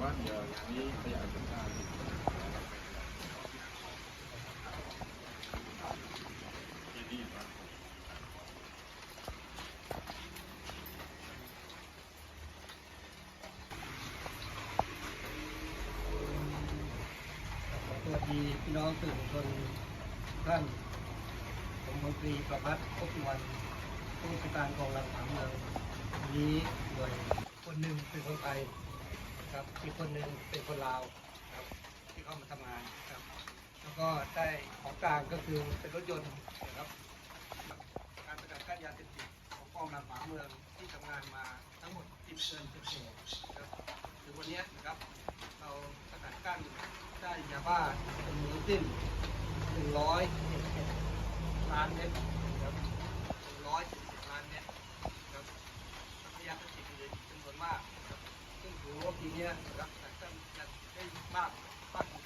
ว่าเดี๋ยวนี้ขยายผลการสวัสดีพี่น้องสื่อมวลชนท่าน ผมมนตรีประพัฒน์พบวรรณผู้จัดการกองรังผาเมืองวันนี้หน่วยคนหนึ่งเป็นคนไทย ครับอีกคนหนึ่งเป็นคนลาวครับที่เข้ามาทำงานครับ แล้วก็ได้ของกลางก็คือเป็นรถยนต์นะครับการประกาศกั้นยาเสพติดของกองรังผาเมืองที่ทำงานมาทั้งหมด10เดือนเศษๆนครับถึงวันนี้นะครับเราสกัดกั้นได้ยาบ้าจำนวนทั้งสิ้น100ล้านเม็ด เนี่ยรักษาการจัดได้มากมาก